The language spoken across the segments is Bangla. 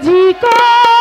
মাঝি কথা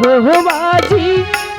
হো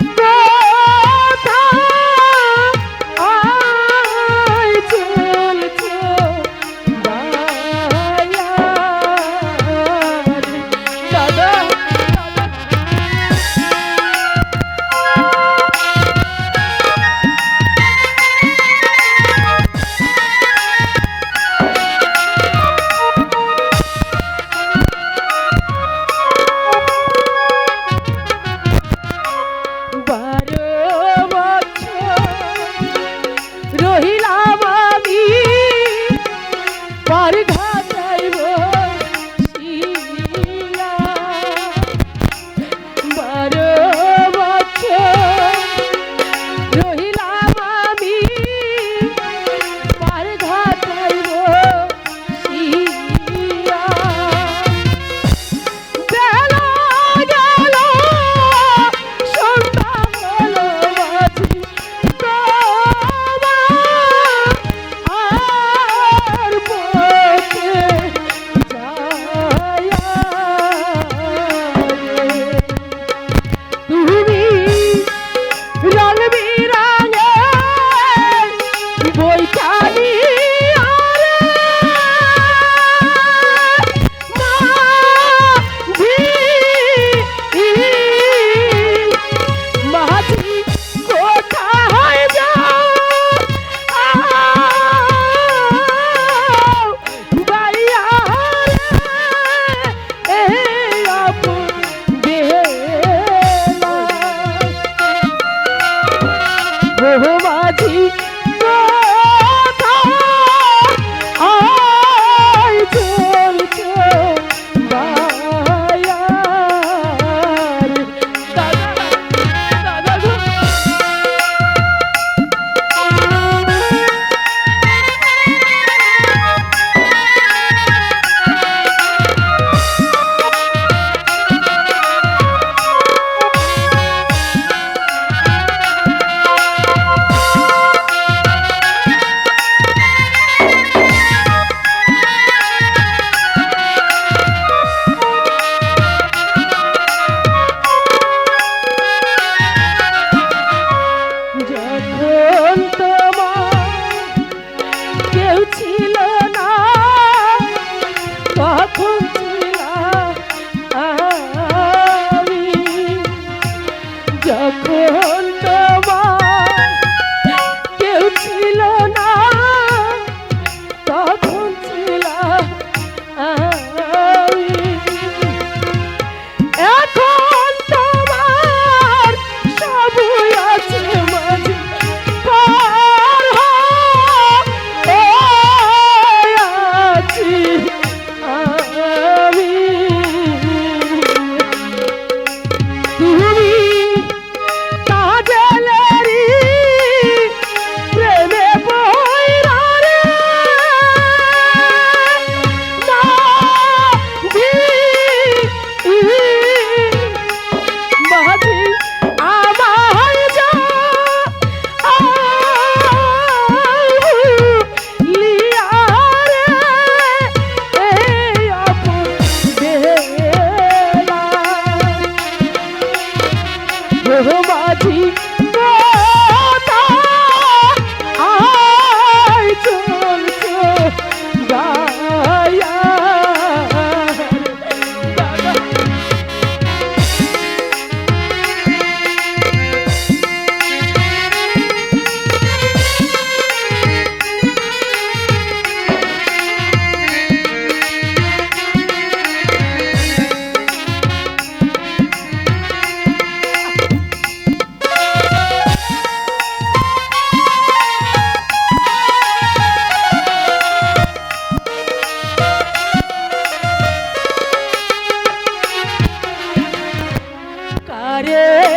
rumba. রে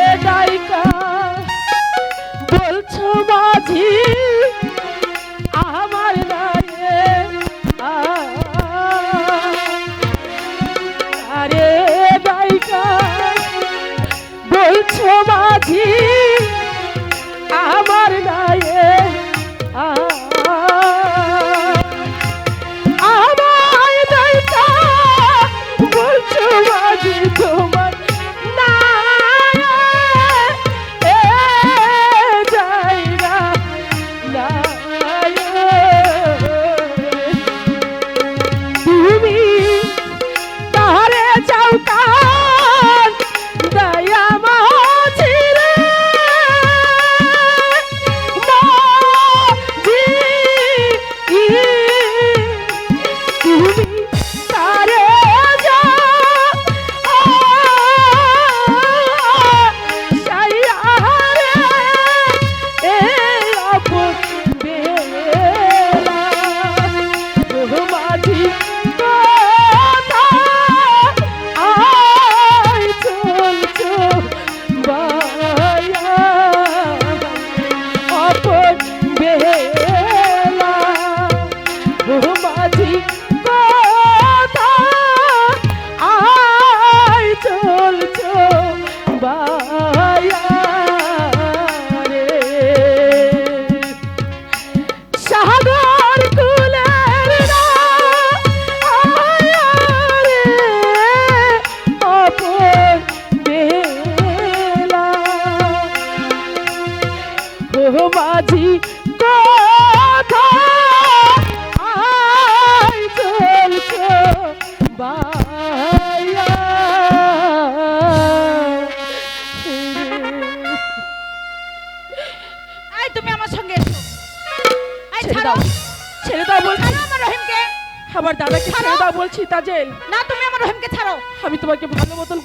আমার দাদাকে ছেড়ে। দাও বলছি তাজেল। না তুমি আমার রহিমকে ছাড়ো। আমি তোমাকে ভালো মতন